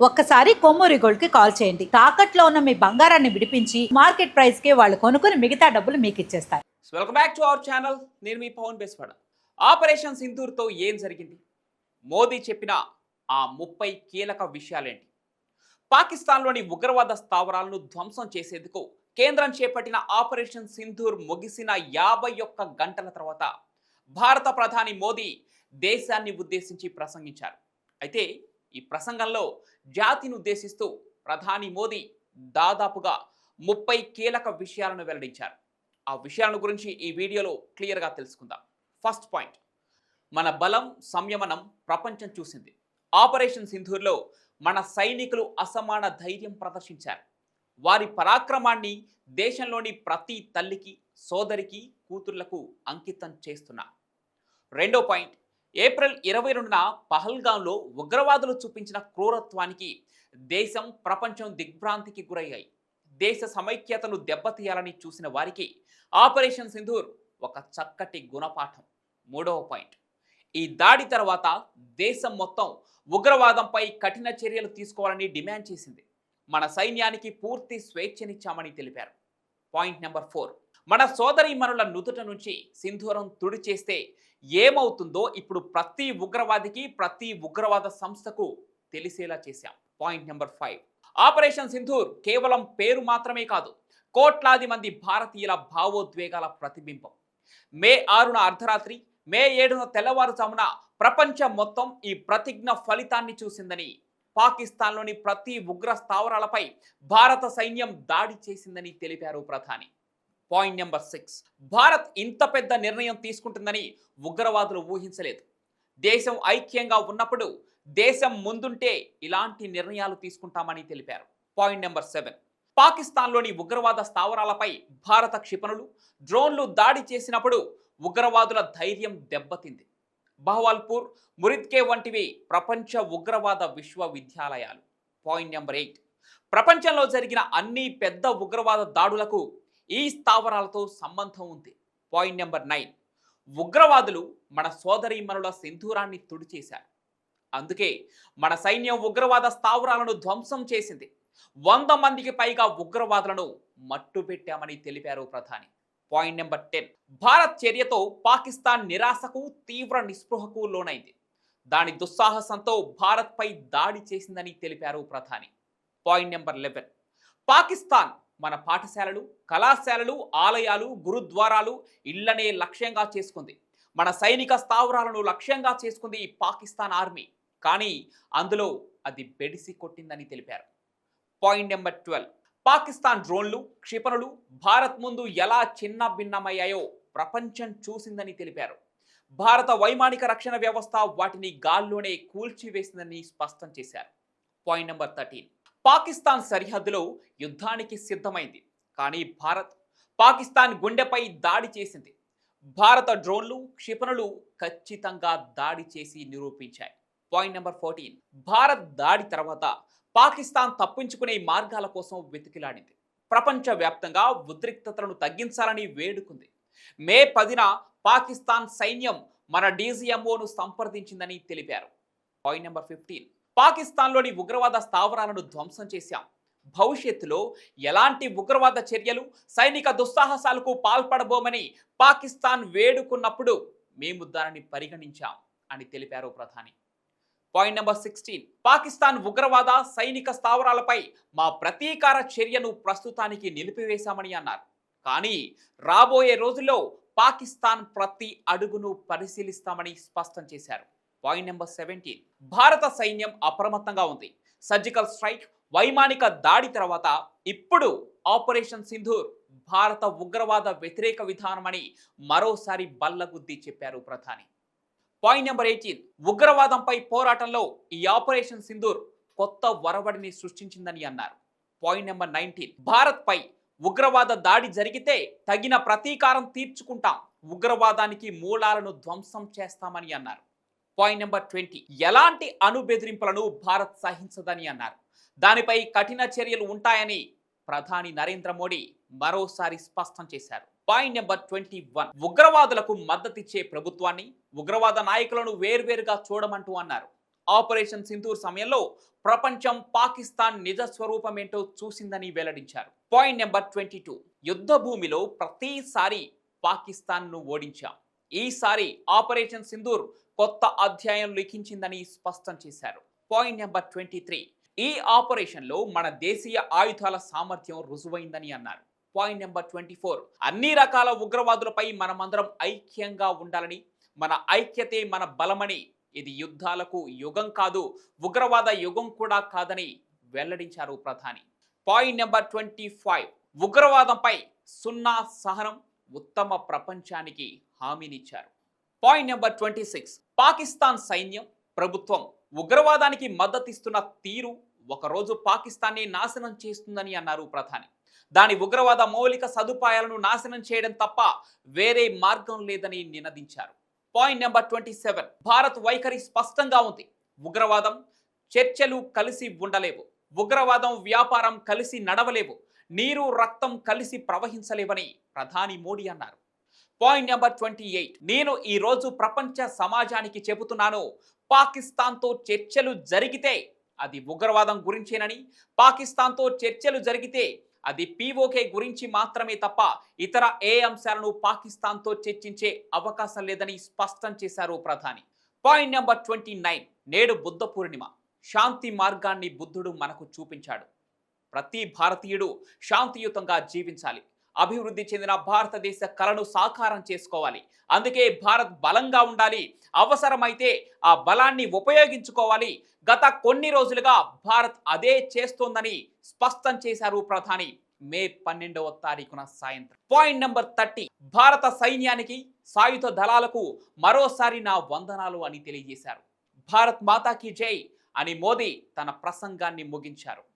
ఒక్కసారి కొమ్మూరి గోల్డ్కి కాల్ చేయండి. తాకట్లో ఉన్న మీ బంగారాన్ని విడిపించి మార్కెట్ ప్రైస్కి వాళ్ళు కొనుక్కుని మిగతా డబ్బులు మీకు ఇచ్చేస్తారు. Welcome back to our channel నేను మీ పవన్ బేస్వాడ. ఆపరేషన్ సింధూర్తో ఏం జరిగింది? మోదీ చెప్పిన ఆ ముప్పై కీలక విషయాలేంటి? పాకిస్తాన్లోని ఉగ్రవాద స్థావరాలను ధ్వంసం చేసేందుకు కేంద్రం చేపట్టిన ఆపరేషన్ సింధూర్ ముగిసిన యాభై ఒక్క గంటల తర్వాత భారత ప్రధాని మోదీ దేశాన్ని ఉద్దేశించి ప్రసంగించారు. అయితే ఈ ప్రసంగంలో జాతిని ఉద్దేశిస్తూ ప్రధాని మోదీ దాదాపుగా ముప్పై కీలక విషయాలను వెల్లడించారు. ఆ విషయాల గురించి ఈ వీడియోలో క్లియర్గా తెలుసుకుందాం. ఫస్ట్ పాయింట్ మన బలం సంయమనం ప్రపంచం చూసింది. ఆపరేషన్ సింధూర్లో మన సైనికులు అసమాన ధైర్యం ప్రదర్శించారు. వారి పరాక్రమాన్ని దేశంలోని ప్రతి తల్లికి సోదరికి కూతుర్లకు అంకితం చేస్తున్నా రెండో పాయింట్ ఏప్రిల్ ఇరవై రెండున పహల్గాంలో ఉగ్రవాదులు చూపించిన క్రూరత్వానికి దేశం ప్రపంచం దిగ్భ్రాంతికి గురయ్యాయి. దేశ సమైక్యతను దెబ్బతీయాలని చూసిన వారికి ఆపరేషన్ సింధూర్ ఒక చక్కటి గుణపాఠం. మూడవ పాయింట్. ఈ దాడి తర్వాత దేశం మొత్తం ఉగ్రవాదంపై కఠిన చర్యలు తీసుకోవాలని డిమాండ్ చేసింది. మన సైన్యానికి పూర్తి స్వేచ్ఛనిచ్చామని తెలిపారు. Point number four. మన సోదరీమణుల నుదుట నుంచి సింధూరం తుడి చేస్తే ఏమవుతుందో ఇప్పుడు ప్రతి ఉగ్రవాదికి ప్రతి ఉగ్రవాద సంస్థకు తెలిసేలా చేశాం. Point number five operation Sindoor కేవలం పేరు మాత్రమే కాదు కోట్లాది మంది భారతీయుల భావోద్వేగాల ప్రతిబింబం. మే ఆరున అర్ధరాత్రి మే ఏడున తెల్లవారుజామున ప్రపంచం మొత్తం ఈ ప్రతిజ్ఞ ఫలితాన్ని చూసిందని పాకిస్తాన్లోని ప్రతి ఉగ్ర స్థావరాలపై భారత సైన్యం దాడి చేసిందని తెలిపారు ప్రధాని. Point number six. భారత్ ఇంత పెద్ద నిర్ణయం తీసుకుంటుందని ఉగ్రవాదులు ఊహించలేదు. దేశం ఐక్యంగా ఉన్నప్పుడు దేశం ముందుంటే ఇలాంటి నిర్ణయాలు తీసుకుంటామని తెలిపారు. Point number seven. పాకిస్తాన్లోని ఉగ్రవాద స్థావరాలపై భారత క్షిపణులు డ్రోన్లు దాడి చేసినప్పుడు ఉగ్రవాదుల ధైర్యం దెబ్బతింది. బహవాల్పూర్ మురిద్కే వంటివి ప్రపంచ ఉగ్రవాద విశ్వవిద్యాలయాలు. Point number eight. ప్రపంచంలో జరిగిన అన్ని పెద్ద ఉగ్రవాద దాడులకు ఈ స్థావరాలతో సంబంధం ఉంది. పాయింట్ నెంబర్ నైన్ ఉగ్రవాదులు మన సోదరీమణుల సింధూరాన్ని తుడిచేశారు. అందుకే మన సైన్యం ఉగ్రవాద స్థావరాలను ధ్వంసం చేసింది. వంద మందికి పైగా ఉగ్రవాదులను మట్టుపెట్టామని తెలిపారు ప్రధాని. పాయింట్ నెంబర్ టెన్ భారత్ చర్యతో పాకిస్తాన్ నిరాశకు తీవ్ర నిస్పృహకు లోనైంది. దాని దుస్సాహసంతో భారత్పై దాడి చేసిందని తెలిపారు ప్రధాని. పాయింట్ నెంబర్ లెవెన్ పాకిస్తాన్ మన పాఠశాలలు కళాశాలలు ఆలయాలు గురుద్వారాలు ఇళ్ళనే లక్ష్యంగా చేసుకుంది. మన సైనిక స్థావరాలను లక్ష్యంగా చేసుకుంది ఈ పాకిస్తాన్ ఆర్మీ. కానీ అందులో అది బెడిసి కొట్టిందని తెలిపారు. Point number twelve. పాకిస్తాన్ డ్రోన్లు క్షిపణులు భారత్ ముందు ఎలా చిన్న భిన్నమయ్యాయో ప్రపంచం చూసిందని తెలిపారు. భారత వైమానిక రక్షణ వ్యవస్థ వాటిని గాల్లోనే కూల్చివేసిందని స్పష్టం చేశారు. Point number thirteen. పాకిస్తాన్ సరిహద్దులో యుద్ధానికి సిద్ధమైంది. కానీ భారత్ పాకిస్తాన్ గుండెపై దాడి చేసింది. భారత డ్రోన్లు క్షిపణులు ఖచ్చితంగా దాడి చేసి నిరూపించాయి. Point number fourteen. భారత్ దాడి తర్వాత పాకిస్తాన్ తప్పించుకునే మార్గాల కోసం వెతికిలాడింది. ప్రపంచవ్యాప్తంగా ఉద్రిక్తతలను తగ్గించాలని వేడుకుంది. మే పదిన పాకిస్తాన్ సైన్యం మన డీజీఎంఓను సంప్రదించిందని తెలిపారు. Point number fifteen. పాకిస్తాన్లోని ఉగ్రవాద స్థావరాలను ధ్వంసం చేశాం. భవిష్యత్తులో ఎలాంటి ఉగ్రవాద చర్యలు సైనిక దుస్సాహసాలకు పాల్పడబోమని పాకిస్తాన్ వేడుకున్నప్పుడు మేము దానిని పరిగణించాం అని తెలిపారు ప్రధాని. పాయింట్ నెంబర్ సిక్స్టీన్ పాకిస్తాన్ ఉగ్రవాద సైనిక స్థావరాలపై మా ప్రతీకార చర్యను ప్రస్తుతానికి నిలిపివేశామని అన్నారు. కానీ రాబోయే రోజుల్లో పాకిస్తాన్ ప్రతి అడుగును పరిశీలిస్తామని స్పష్టం చేశారు. Point number seventeen. భారత సైన్యం అప్రమత్తంగా ఉంది. సర్జికల్ స్ట్రైక్ వైమానిక దాడి తర్వాత ఇప్పుడు ఆపరేషన్ సింధూర్ భారత ఉగ్రవాద వ్యతిరేక విధానమని మరోసారి బల్లగుద్ది చెప్పారు ప్రధాని. Point number eighteen. ఉగ్రవాదంపై పోరాటంలో ఈ ఆపరేషన్ సింధూర్ కొత్త వరవడిని సృష్టించిందని అన్నారు. Point number nineteen. భారత్పై ఉగ్రవాద దాడి జరిగితే తగిన ప్రతీకారం తీర్చుకుంటాం. ఉగ్రవాదానికి మూలాలను ధ్వంసం చేస్తామని అన్నారు. పాయింట్ నెంబర్ ట్వంటీ ఎలాంటి అణు బెదిరింపులను భారత్ సహించదని అన్నారు. దానిపై కఠిన చర్యలు ఉంటాయని ప్రధాని నరేంద్ర మోడీ మరోసారి స్పష్టం చేశారు. పాయింట్ నెంబర్ ట్వంటీ వన్ ఉగ్రవాదులకు మద్దతిచ్చే ప్రభుత్వాన్ని ఉగ్రవాద నాయకులను వేర్వేరుగా చూడమంటూ అన్నారు. ఆపరేషన్ సింధూర్ సమయంలో ప్రపంచం పాకిస్తాన్ నిజ స్వరూపం ఏంటో చూసిందని వెల్లడించారు. పాయింట్ నెంబర్ ట్వంటీ టూ యుద్ధ భూమిలో ప్రతిసారి పాకిస్తాన్ను ఓడించాం. ఈసారి ఆపరేషన్ సింధూర్ కొత్త అధ్యాయం లిఖించిందని స్పష్టం చేశారు. పాయింట్ నెంబర్ ట్వంటీ త్రీ ఈ ఆపరేషన్లో మన దేశీయ ఆయుధాల సామర్థ్యం రుజువైందని అన్నారు. పాయింట్ నెంబర్ ట్వంటీ ఫోర్ అన్ని రకాల ఉగ్రవాదులపై మనమందరం ఐక్యంగా ఉండాలని మన ఐక్యతే మన బలమని ఇది యుద్ధాలకు యుగం కాదు ఉగ్రవాద యుగం కూడా కాదని వెల్లడించారు ప్రధాని. పాయింట్ నెంబర్ ట్వంటీ ఫైవ్ ఉగ్రవాదంపై సున్నా సహనం ఉత్తమ ప్రపంచానికి హామీనిచ్చారు. Point number twenty six Pakistan సైన్యం ప్రభుత్వం ఉగ్రవాదానికి మద్దతిస్తున్న తీరు ఒకరోజు పాకిస్తాన్ని నాశనం చేస్తుందని అన్నారు ప్రధాని. దాని ఉగ్రవాద మౌలిక సదుపాయాలను నాశనం చేయడం తప్ప వేరే మార్గం లేదని నినదించారు. Point number twenty seven Bharat వైఖరి స్పష్టంగా ఉంది. ఉగ్రవాదం చర్చలు కలిసి ఉండలేవు. ఉగ్రవాదం వ్యాపారం కలిసి నడవలేవు. నీరు రక్తం కలిసి ప్రవహించలేవని ప్రధాని మోడీ అన్నారు. పాయింట్ నెంబర్ ట్వంటీ ఎయిట్ నేను ఈ రోజు ప్రపంచ సమాజానికి చెబుతున్నాను పాకిస్తాన్తో చర్చలు జరిగితే అది ఉగ్రవాదం గురించేనని పాకిస్తాన్తో చర్చలు జరిగితే అది పీఓకే గురించి మాత్రమే తప్ప ఇతర ఏ అంశాలను పాకిస్తాన్తో చర్చించే అవకాశం లేదని స్పష్టం చేశారు ప్రధాని. పాయింట్ నెంబర్ ట్వంటీ నైన్ నేడు బుద్ధ పూర్ణిమ. శాంతి మార్గాన్ని బుద్ధుడు మనకు చూపించాడు. ప్రతి భారతీయుడు శాంతియుతంగా జీవించాలి. అభివృద్ధి చెందిన భారతదేశ కలను సాకారం చేసుకోవాలి. అందుకే భారత్ బలంగా ఉండాలి. అవసరమైతే ఆ బలాన్ని ఉపయోగించుకోవాలి. గత కొన్ని రోజులుగా భారత్ అదే చేస్తోందని స్పష్టం చేశారు ప్రధాని. మే పన్నెండవ తారీఖున సాయంత్రం. Point number thirty. భారత సైన్యానికి సాయుధ దళాలకు మరోసారి నా వందనాలు అని తెలియజేశారు. భారత్ మాతాకి జై అని మోదీ తన ప్రసంగాన్ని ముగించారు.